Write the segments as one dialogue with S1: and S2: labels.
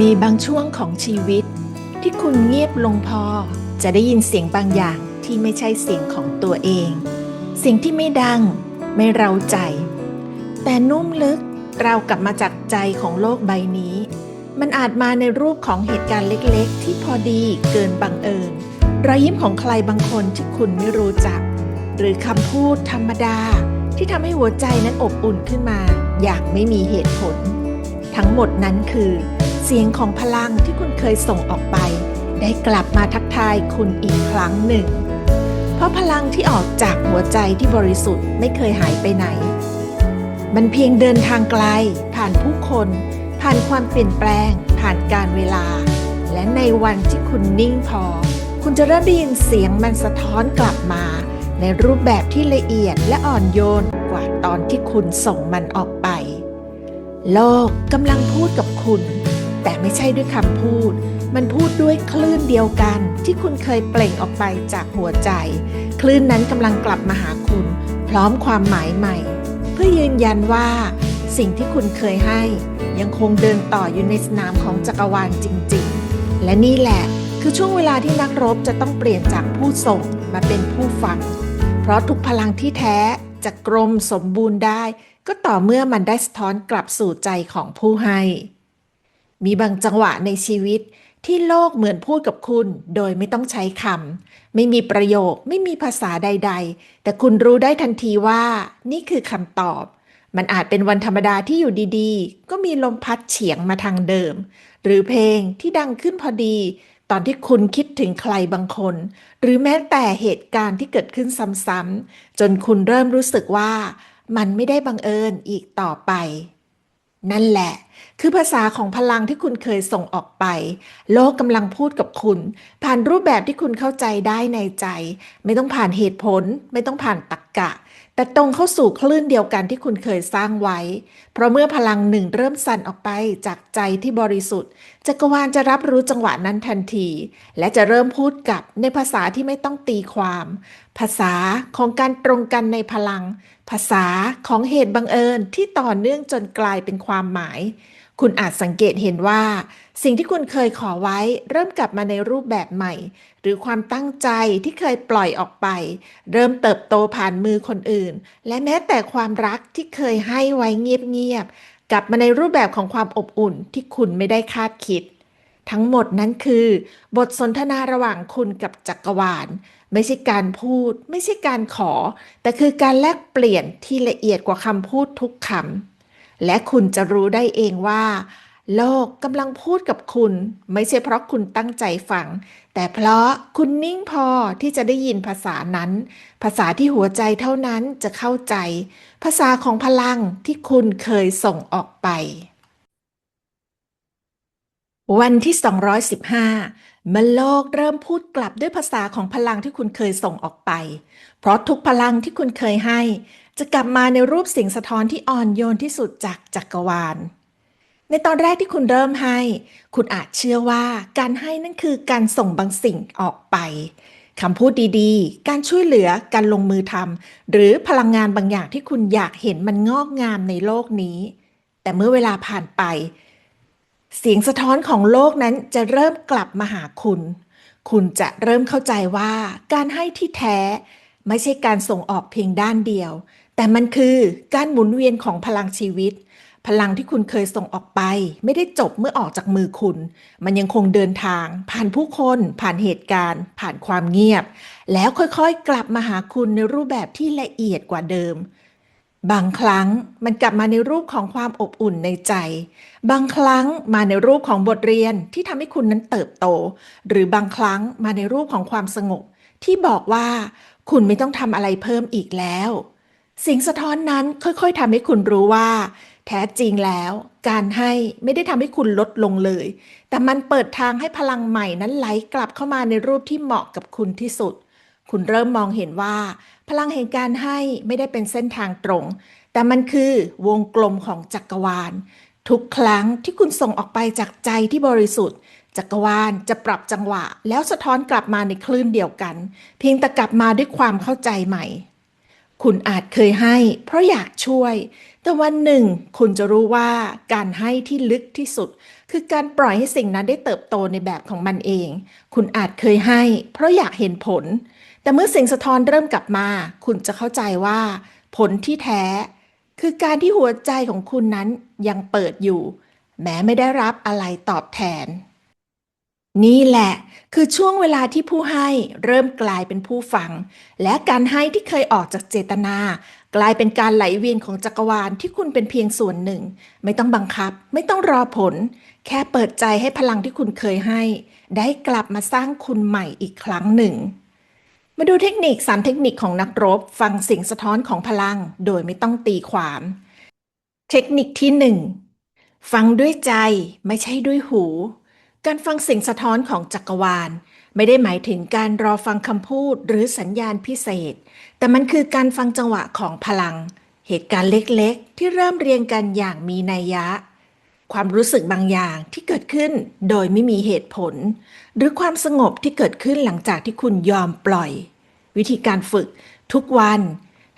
S1: มีบางช่วงของชีวิต ที่คุณเงียบลงพอ จะได้ยินเสียงบางอย่างที่ไม่ใช่เสียงของตัวเอง เสียงที่ไม่ดัง ไม่เราใจ แต่นุ่มลึกเรากลับมาจากใจของโลกใบนี้ มันอาจมาในรูปของเหตุการณ์เล็กๆ ที่พอดีเกินบังเอิญรอยยิ้มของใครบางคนที่คุณไม่รู้จัก หรือคำพูดธรรมดา ที่ทำให้หัวใจนั้นอบอุ่นขึ้นมา อย่างไม่มีเหตุผล ทั้งหมดนั้นคือ เสียงของพลังที่คุณเคยส่งออกไป ได้กลับมาทักทายคุณอีกครั้งหนึ่ง เพราะพลังที่ออกจากหัวใจที่บริสุทธิ์ไม่เคยหายไปไหน มันเพียงเดินทางไกล ผ่านผู้คน ผ่านความเปลี่ยนแปลง ผ่านการเวลา และในวันที่คุณนิ่งพอ คุณจะเริ่มได้ยินเสียงมันสะท้อนกลับมา ในรูปแบบที่ละเอียดและอ่อนโยนกว่าตอนที่คุณส่งมันออกไป โลกกำลังพูดกับคุณ แต่ไม่ใช่ด้วยคำพูด มันพูดด้วยคลื่นเดียวกัน ที่คุณเคยเปล่งออกไปจากหัวใจ คลื่นนั้นกำลังกลับมาหาคุณ พร้อมความหมายใหม่ เพื่อยืนยันว่า สิ่งที่คุณเคยให้ ยังคงเดินต่ออยู่ในสนามของจักรวาลจริง ๆ และนี่แหละคือช่วงเวลาที่นักรบจะต้องเปลี่ยนจากผู้ส่งมาเป็นผู้ฟัง เพราะทุกพลังที่แท้จะกรมสมบูรณ์ได้ ก็ต่อเมื่อมันได้สะท้อนกลับสู่ใจของผู้ให้ มีบางจังหวะในชีวิตที่โลกเหมือนพูดกับคุณโดยไม่ต้องใช้คำไม่มีประโยคไม่มีภาษาใด ๆ แต่คุณรู้ได้ทันทีว่า นี่คือคำตอบ มันอาจเป็นวันธรรมดาที่อยู่ดีๆ ก็มีลมพัดเฉียงมาทางเดิม หรือเพลงที่ดังขึ้นพอดี ตอนที่คุณคิดถึงใครบางคน หรือแม้แต่เหตุการณ์ที่เกิดขึ้นซ้ำๆจนคุณเริ่มรู้สึกว่า มันไม่ได้บังเอิญอีกต่อไป นั่นแหละ คือภาษาของพลังที่คุณเคยส่งออกไป โลกกำลังพูดกับคุณ ผ่านรูปแบบที่คุณเข้าใจได้ในใจ ไม่ต้องผ่านเหตุผล ไม่ต้องผ่านตรรกกะ แต่ตรงเข้าสู่คลื่นเดียวกันที่คุณเคยสร้างไว้ เพราะเมื่อพลังหนึ่งเริ่มสั่นออกไปจากใจที่บริสุทธิ์ จักรวาลจะรับรู้จังหวะนั้นทันที และจะเริ่มพูดกับในภาษาที่ไม่ต้องตีความ ภาษาของการตรงกันในพลัง ภาษาของเหตุบังเอิญที่ต่อเนื่องจนกลายเป็นความหมาย คุณอาจสังเกตเห็นว่า สิ่งที่คุณเคยขอไว้เริ่มกลับมาในรูปแบบใหม่ หรือความตั้งใจที่เคยปล่อยออกไป เริ่มเติบโตผ่านมือคนอื่น และแม้แต่ความรักที่เคยให้ไว้เงียบๆกลับมาในรูปแบบของความอบอุ่นที่คุณไม่ได้คาดคิด ทั้งหมดนั้นคือ บทสนทนาระหว่างคุณกับจักรวาล ไม่ใช่การพูด ไม่ใช่การขอ แต่คือการแลกเปลี่ยนที่ละเอียดกว่าคำพูดทุกคำ และคุณจะรู้ได้เองว่า โลกกำลังพูดกับคุณ ไม่ใช่เพราะคุณตั้งใจฟัง แต่เพราะคุณนิ่งพอที่จะได้ยินภาษานั้น ภาษาที่หัวใจเท่านั้นจะเข้าใจ ภาษาของพลังที่คุณเคยส่งออกไปวันที่ 215 มโลกเริ่มพูดกลับด้วยภาษาของพลังที่คุณเคยส่งออกไป เพราะทุกพลังที่คุณเคยให้ จะกลับมาในรูปเสียงสะท้อนที่อ่อนโยนที่สุดจากจักรวาล ในตอนแรกที่คุณเริ่มให้ คุณอาจเชื่อว่าการให้นั่นคือการส่งบางสิ่งออกไปคำพูดดีๆ การช่วยเหลือ การลงมือทำ หรือพลังงานบางอย่างที่คุณอยากเห็นมันงอกงามในโลกนี้ แต่เมื่อเวลาผ่านไป เสียงสะท้อนของโลกนั้นจะเริ่มกลับมาหาคุณ คุณจะเริ่มเข้าใจว่าการให้ที่แท้ ไม่ใช่การส่งออกเพียงด้านเดียว แต่มันคือการหมุนเวียนของพลังชีวิต พลังที่คุณเคยส่งออกไป ไม่ได้จบเมื่อออกจากมือคุณ มันยังคงเดินทาง ผ่านผู้คน ผ่านเหตุการณ์ ผ่านความเงียบ แล้วค่อยๆ กลับมาหาคุณในรูปแบบที่ละเอียดกว่าเดิม บางครั้งมันกลับมาในรูปของความอบอุ่นในใจ บางครั้งมาในรูปของบทเรียนที่ทำให้คุณนั้นเติบโต หรือบางครั้งมาในรูปของความสงบ ที่บอกว่าคุณไม่ต้องทำอะไรเพิ่มอีกแล้ว สิ่งสะท้อนนั้นค่อยๆทำให้คุณรู้ว่า แท้จริงแล้ว การให้ไม่ได้ทำให้คุณลดลงเลย แต่มันเปิดทางให้พลังใหม่นั้นไหลกลับเข้ามาในรูปที่เหมาะกับคุณที่สุด คุณเริ่มมองเห็นว่า พลังแห่งการให้ไม่ได้เป็นเส้นทางตรง แต่มันคือวงกลมของจักรวาล ทุกครั้งที่คุณส่งออกไปจากใจที่บริสุทธิ์ จักรวาลจะปรับจังหวะ แล้วสะท้อนกลับมาในคลื่นเดียวกัน เพียงแต่กลับมาด้วยความเข้าใจใหม่ คุณอาจเคยให้ เพราะอยากช่วย แต่วันหนึ่ง คุณจะรู้ว่าการให้ที่ลึกที่สุดคือการปล่อยให้สิ่งนั้นได้เติบโตในแบบของมันเอง คุณอาจเคยให้ เพราะอยากเห็นผล แต่เมื่อเสิ่งสะท้อนเริ่มกลับมา คุณจะเข้าใจว่า ผลที่แท้ คือการที่หัวใจของคุณนั้นยังเปิดอยู่ แม้ไม่ได้รับอะไรตอบแทน นี่แหละ คือช่วงเวลาที่ผู้ให้เริ่มกลายเป็นผู้ฟัง และการให้ที่เคยออกจากเจตนา กลายเป็นการไหลเวียนของจักรวาลที่คุณเป็นเพียงส่วนหนึ่ง ไม่ต้องบังคับ ไม่ต้องรอผล แค่เปิดใจให้พลังที่คุณเคยให้ ได้กลับมาสร้างคุณใหม่อีกครั้งหนึ่ง มาดูเทคนิคสามเทคนิคของนักรบ ฟังสียงสะท้อนของพลัง โดยไม่ต้องตีความ เทคนิคที่หนึ่งฟังด้วยใจไม่ใช่ด้วยหู การฟังสียงสะท้อนของจักรวาล ไม่ได้หมายถึงการรอฟังคำพูดหรือสัญญาณพิเศษ แต่มันคือการฟังจังหวะของพลัง เหตุการณ์เล็กๆ ที่เริ่มเรียงกันอย่างมีนัยยะ ความรู้สึกบางอย่างที่เกิดขึ้นโดยไม่มีเหตุผล หรือความสงบที่เกิดขึ้นหลังจากที่คุณยอมปล่อย วิธีการฝึกทุกวัน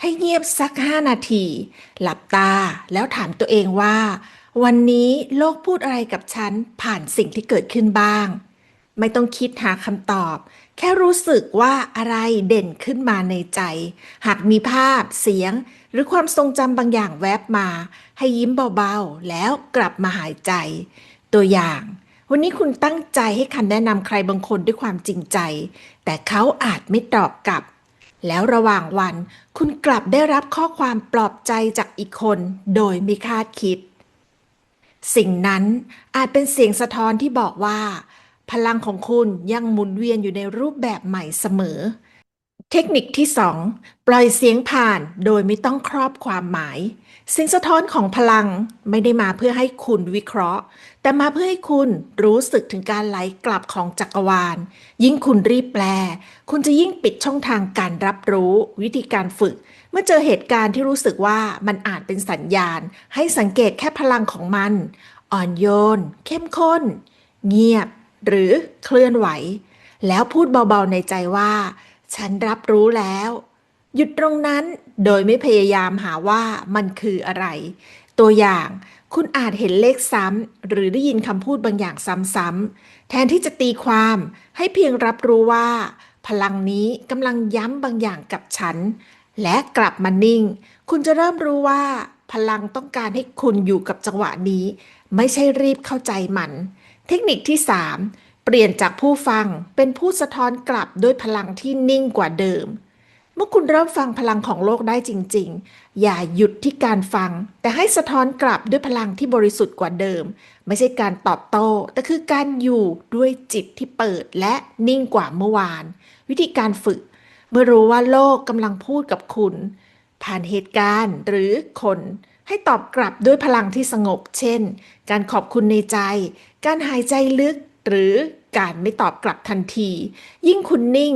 S1: ให้เงียบสัก 5 นาที หลับตาแล้วถามตัวเองว่า วันนี้โลกพูดอะไรกับฉันผ่านสิ่งที่เกิดขึ้นบ้าง ไม่ต้องคิดหาคำตอบ แค่รู้สึกว่าอะไรเด่นขึ้นมาในใจ หากมีภาพเสียง หรือความทรงจำบางอย่างแวบมา ให้ยิ้มเบาๆ แล้วกลับมาหายใจ ตัวอย่าง วันนี้คุณตั้งใจให้คำแนะนำใครบางคนด้วยความจริงใจ แต่เขาอาจไม่ตอบกลับ แล้วระหว่างวัน คุณกลับได้รับข้อความปลอบใจจากอีกคน โดยไม่คาดคิด สิ่งนั้นอาจเป็นเสียงสะท้อนที่บอกว่า พลังของคุณยังหมุนเวียนอยู่ในรูปแบบใหม่เสมอ เทคนิคที่ 2 ปล่อยเสียงผ่านโดยไม่ต้องครอบความหมาย เสียงสะท้อนของพลังไม่ได้มาเพื่อให้คุณวิเคราะห์ แต่มาเพื่อให้คุณรู้สึกถึงการไหลกลับของจักรวาล ยิ่งคุณรีบแปล คุณจะยิ่งปิดช่องทางการรับรู้วิธีการฝึก เมื่อเจอเหตุการณ์ที่รู้สึกว่ามันอาจเป็นสัญญาณ ให้สังเกตแค่พลังของมัน อ่อนโยน เข้มข้น เงียบ หรือเคลื่อนไหว แล้วพูดเบาๆในใจว่า ฉันรับรู้แล้ว หยุดตรงนั้นโดยไม่พยายามหาว่ามันคืออะไร ตัวอย่างคุณอาจเห็นเลขซ้ำ หรือได้ยินคำพูดบางอย่างซ้ำๆแทนที่จะตีความให้เพียงรับรู้ว่า พลังนี้กำลังย้ำบางอย่างกับฉัน และกลับมานิ่ง คุณจะเริ่มรู้ว่า พลังต้องการให้คุณอยู่กับจังหวะนี้ ไม่ใช่รีบเข้าใจมัน เทคนิคที่ 3 เปลี่ยนจากผู้ฟังเป็นผู้สะท้อนกลับด้วยพลังที่นิ่งกว่าเดิม เมื่อคุณเริ่มฟังพลังของโลกได้จริง ๆ อย่าหยุดที่การฟัง แต่ให้สะท้อนกลับด้วยพลังที่บริสุทธิ์กว่าเดิม ไม่ใช่การตอบโต้ แต่คือการอยู่ด้วยจิตที่เปิดและนิ่งกว่าเมื่อวาน วิธีการฝึก เมื่อรู้ว่าโลกกำลังพูดกับคุณ ผ่านเหตุการณ์หรือคนให้ตอบกลับด้วยพลังที่สงบ เช่น การขอบคุณในใจ การหายใจลึกหรือการไม่ตอบกลับทันที ยิ่งคุณนิ่ง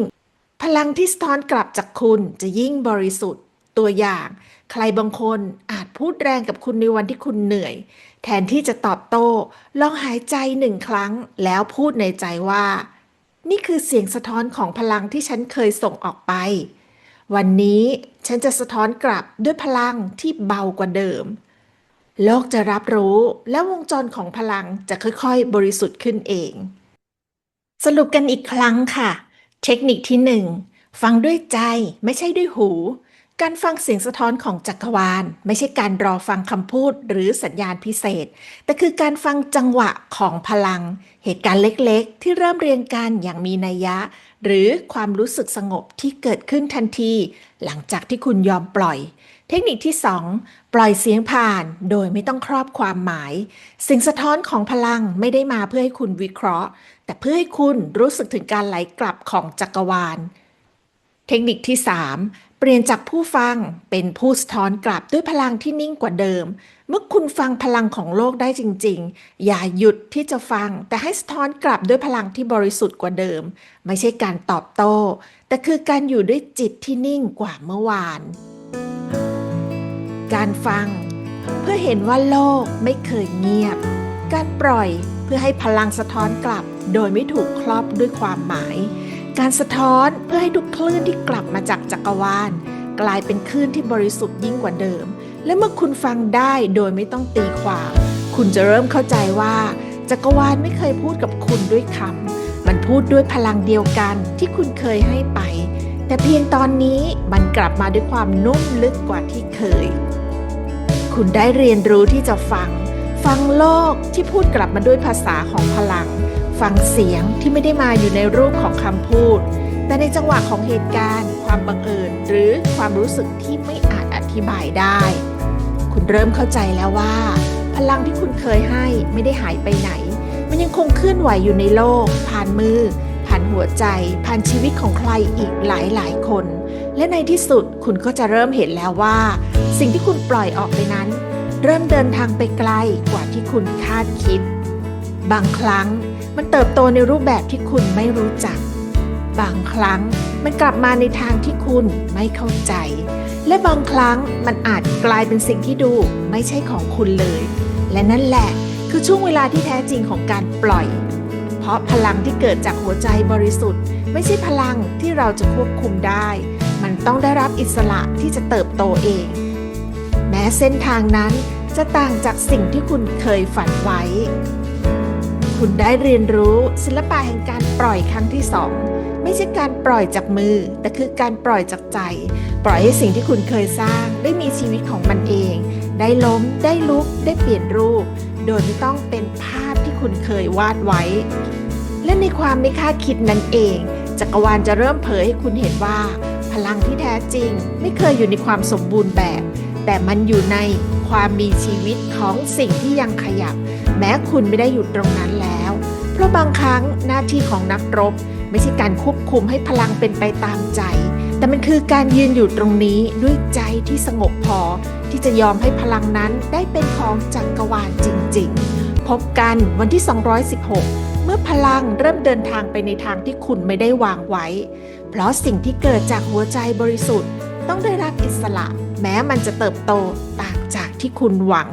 S1: พลังที่สะท้อนกลับจากคุณจะยิ่งบริสุทธิ์ ตัวอย่าง ใครบางคนอาจพูดแรงกับคุณในวันที่คุณเหนื่อย แทนที่จะตอบโต้ ลองหายใจหนึ่งครั้ง แล้วพูดในใจว่า นี่คือเสียงสะท้อนของพลังที่ฉันเคยส่งออกไป วันนี้ฉันจะสะท้อนกลับด้วยพลังที่เบากว่าเดิม โลกจะรับรู้และวงจรของพลังจะค่อยๆ บริสุทธิ์ขึ้นเอง สรุปกันอีกครั้งค่ะ เทคนิคที่ 1 ฟังด้วยใจไม่ใช่ด้วยหู การฟังเสียงสะท้อนของจักรวาล ไม่ใช่การรอฟังคำพูดหรือสัญญาณพิเศษ แต่คือการฟังจังหวะของพลัง เหตุการณ์เล็กๆ ที่เริ่มเรียงกันอย่างมีนัยยะ หรือความรู้สึกสงบที่เกิดขึ้นทันที หลังจากที่คุณยอมปล่อย เทคนิคที่ 2 ปล่อยเสียงผ่านโดยไม่ต้องครอบความหมาย สิ่งสะท้อนของพลังไม่ได้มาเพื่อให้คุณวิเคราะห์ แต่เพื่อให้คุณรู้สึกถึงการไหลกลับของจักรวาล เทคนิคที่ 3 เปลี่ยนจากผู้ฟังเป็นผู้สะท้อนกลับด้วยพลังที่นิ่งกว่าเดิม เมื่อคุณฟังพลังของโลกได้จริง ๆ อย่าหยุดที่จะฟัง แต่ให้สะท้อนกลับด้วยพลังที่บริสุทธิ์กว่าเดิม ไม่ใช่การตอบโต้ แต่คือการอยู่ด้วยจิตที่นิ่งกว่าเมื่อวาน การฟัง เพื่อเห็นว่าโลกไม่เคยเงียบ การปล่อยเพื่อให้พลังสะท้อนกลับ โดยไม่ถูกครอบด้วยความหมาย การสะท้อนเพื่อให้ทุกคลื่นที่กลับมาจากจักรวาล กลายเป็นคลื่นที่บริสุทธิ์ยิ่งกว่าเดิม และเมื่อคุณฟังได้โดยไม่ต้องตีความ คุณจะเริ่มเข้าใจว่าจักรวาลไม่เคยพูดกับคุณด้วยคำมันพูดด้วยพลังเดียวกันที่คุณเคยให้ไป แต่เพียงตอนนี้มันกลับมาด้วยความนุ่มลึกกว่าที่เคย คุณได้เรียนรู้ที่จะฟัง ฟังโลกที่พูดกลับมาด้วยภาษาของพลัง ฟังเสียงที่ไม่ได้มาอยู่ในรูปของคำพูด แต่ในจังหวะของเหตุการณ์ ความบังเอิญ หรือความรู้สึกที่ไม่อาจอธิบายได้ เริ่มเข้าใจแล้วว่า พลังที่คุณเคยให้ไม่ได้หายไปไหน มันยังคงเคลื่อนไหวอยู่ในโลก ผ่านมือ ผ่านหัวใจ ผ่านชีวิตของใครอีกหลายหลายคน และในที่สุดคุณก็จะเริ่มเห็นแล้วว่า สิ่งที่คุณปล่อยออกไปนั้น เริ่มเดินทางไปไกลกว่าที่คุณคาดคิด บางครั้งมันเติบโตในรูปแบบที่คุณไม่รู้จัก บางครั้งมันกลับมาในทางที่คุณไม่เข้าใจ และบางครั้งมันอาจกลายเป็นสิ่งที่ดูไม่ใช่ของคุณเลย และนั่นแหละคือช่วงเวลาที่แท้จริงของการปล่อย เพราะพลังที่เกิดจากหัวใจบริสุทธิ์ ไม่ใช่พลังที่เราจะควบคุมได้ มันต้องได้รับอิสระที่จะเติบโตเอง แม้เส้นทางนั้นจะต่างจากสิ่งที่คุณเคยฝันไว้ คุณได้เรียนรู้ศิลปะแห่งการปล่อยครั้งที่สอง ไม่ใช่การปล่อยจากมือ แต่คือการปล่อยจากใจ ปล่อยให้สิ่งที่คุณเคยสร้างได้มีชีวิตของมันเอง ได้ล้มได้ลุกได้เปลี่ยนรูป โดยไม่ต้องเป็นภาพที่คุณเคยวาดไว้ และในความไม่คาดคิดนั้นเอง จักรวาลจะเริ่มเผยให้คุณเห็นว่า พลังที่แท้จริง ไม่เคยอยู่ในความสมบูรณ์แบบ แต่มันอยู่ในความมีชีวิตของสิ่งที่ยังขยับ แม้คุณไม่ได้อยู่ตรงนั้นแล้ว เพราะบางครั้งหน้าที่ของนักรบ ไม่ใช่การควบคุมให้พลังเป็นไปตามใจ แต่มันคือการยืนอยู่ตรงนี้ด้วยใจที่สงบพอ ที่จะยอมให้พลังนั้นได้เป็นของจักรวาลจริง ๆ พบกันวันที่ 216 เมื่อพลังเริ่มเดินทางไปในทางที่คุณไม่ได้วางไว้ เพราะสิ่งที่เกิดจากหัวใจบริสุทธิ์ ต้องได้รับอิสระ แม้มันจะเติบโตต่างจากที่คุณหวัง